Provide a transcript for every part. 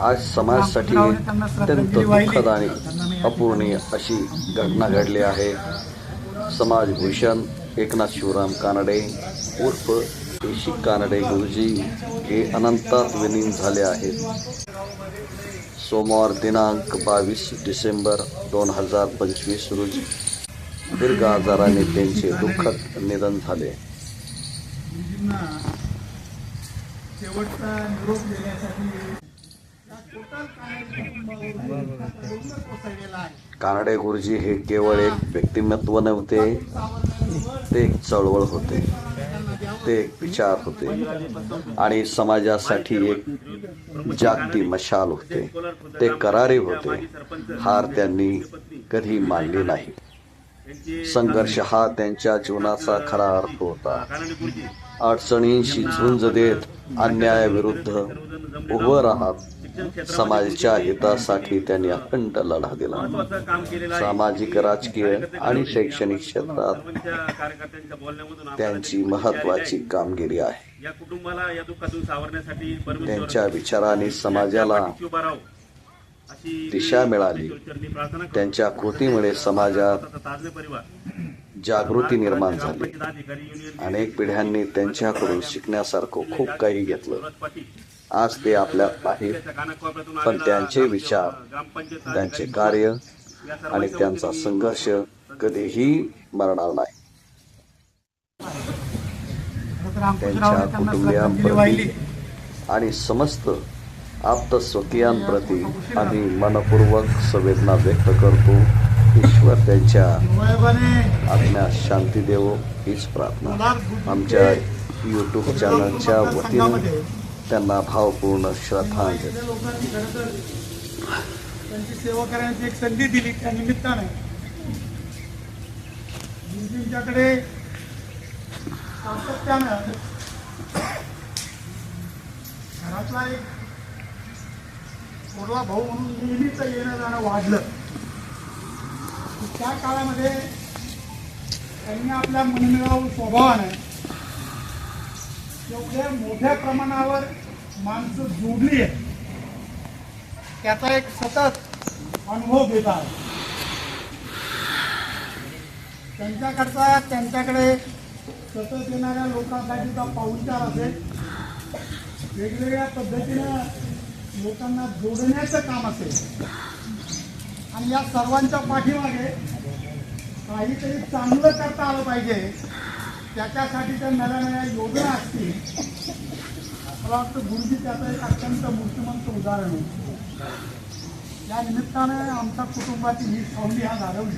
आज समाजासाठी अत्यंत दुःखद आणि अपूर्णीय अशी घटना घडली आहे समाजभूषण एकनाथ शिवराम कानडे उर्फ देशी कानडे गुरुजी हे अनंतात विलीन झाले आहेत सोमवार दिनांक बावीस डिसेंबर दोन हजार पंचवीस रोजी दीर्घ आजाराने त्यांचे दुःखद निधन झाले शेवटचा निरोप देण्यासाठी या टोटल कुटुंबावर कोसळलेला आहे कानडे गुरुजी हे केवळ एक व्यक्तिमत्व नव्हते ते एक चळवळ होते ते एक विचार होते आणि समाजासाठी एक जागती मशाल होते ते करारे होते हार त्यांनी कधी मानली नाही. संघर्ष हा त्यांच्या जीवनाचा खरा अर्थ होता. अडचणींशी झुंज देत अन्यायाविरुद्ध उभं राहत समाजाच्या हितासाठी त्यांनी अखंड लढा दिला. सामाजिक राजकीय आणि शैक्षणिक क्षेत्रात त्यांची महत्वाची कामगिरी आहे. त्यांच्या विचाराने समाजाला दिशा मिळाली. त्यांच्या कृतीमुळे समाजात जागृती निर्माण झाली. अनेक पिढ्यांनी त्यांच्याकडून शिकण्यासारखं खूप काही घेतलं. आज ते आपल्यात आहेत पण त्यांचे विचार त्यांचे कार्य आणि त्यांचा संघर्ष कधीही मरणार नाही. त्यांच्या कुटुंबियांप्रती आणि समस्त आप्त स्वकीयांप्रती आम्ही मनपूर्वक संवेदना व्यक्त करतो. ईश्वर त्यांच्या दुर्दैवाने शांती देवो हीच प्रार्थना आमच्या यूट्यूब चॅनलच्या वतीनं त्यांना भावपूर्ण श्रद्धांजली इथल्या लोकांनी खरं तर त्यांची सेवा करण्याची एक संधी दिली त्या निमित्ताने. गुरुजींच्याकडे सातत्यानं घरातला एक थोरला भाऊ म्हणून नेहमीच येणं जाणं वाढलं. त्या काळामध्ये त्यांनी आपल्या मनमिळावू स्वभावानं एवढ्या मोठ्या प्रमाणावर माणसं जोडली आहेत. त्याचा एक सतत अनुभव घेत आहे. त्यांच्याकडचा त्यांच्याकडे सतत येणाऱ्या लोकांसाठीचा पाहुणचार असेल. वेगवेगळ्या पद्धतीनं लोकांना जोडण्याचं काम असेल. आणि या सर्वांच्या पाठीमागे काहीतरी चांगलं करता आलं पाहिजे. त्याच्यासाठी त्या नव्या नव्या योजना असतील. मला वाटतं गुरुजी त्याचं एक अत्यंत मूर्तिमंत उदाहरण आहे. या निमित्तानं आमच्या कुटुंबाची ही सावली हा घालवली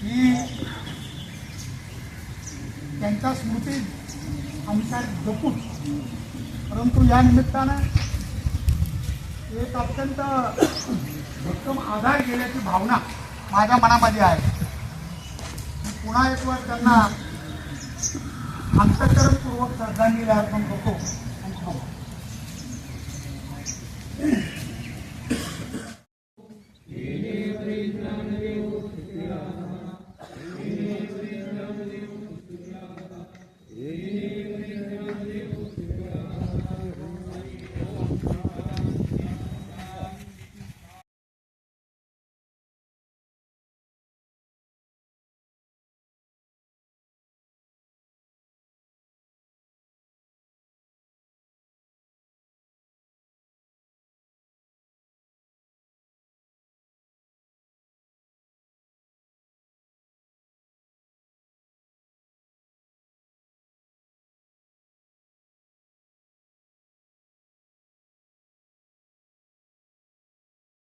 की त्यांच्या स्मृती आमच्या जपून परंतु या निमित्तानं एक अत्यंत भक्कम आधार घेण्याची भावना माझ्या मनामध्ये आहे. पुन्हा एक वेळ त्यांना अंतकरणपूर्वक श्रद्धांजली अर्पण करतो. आणि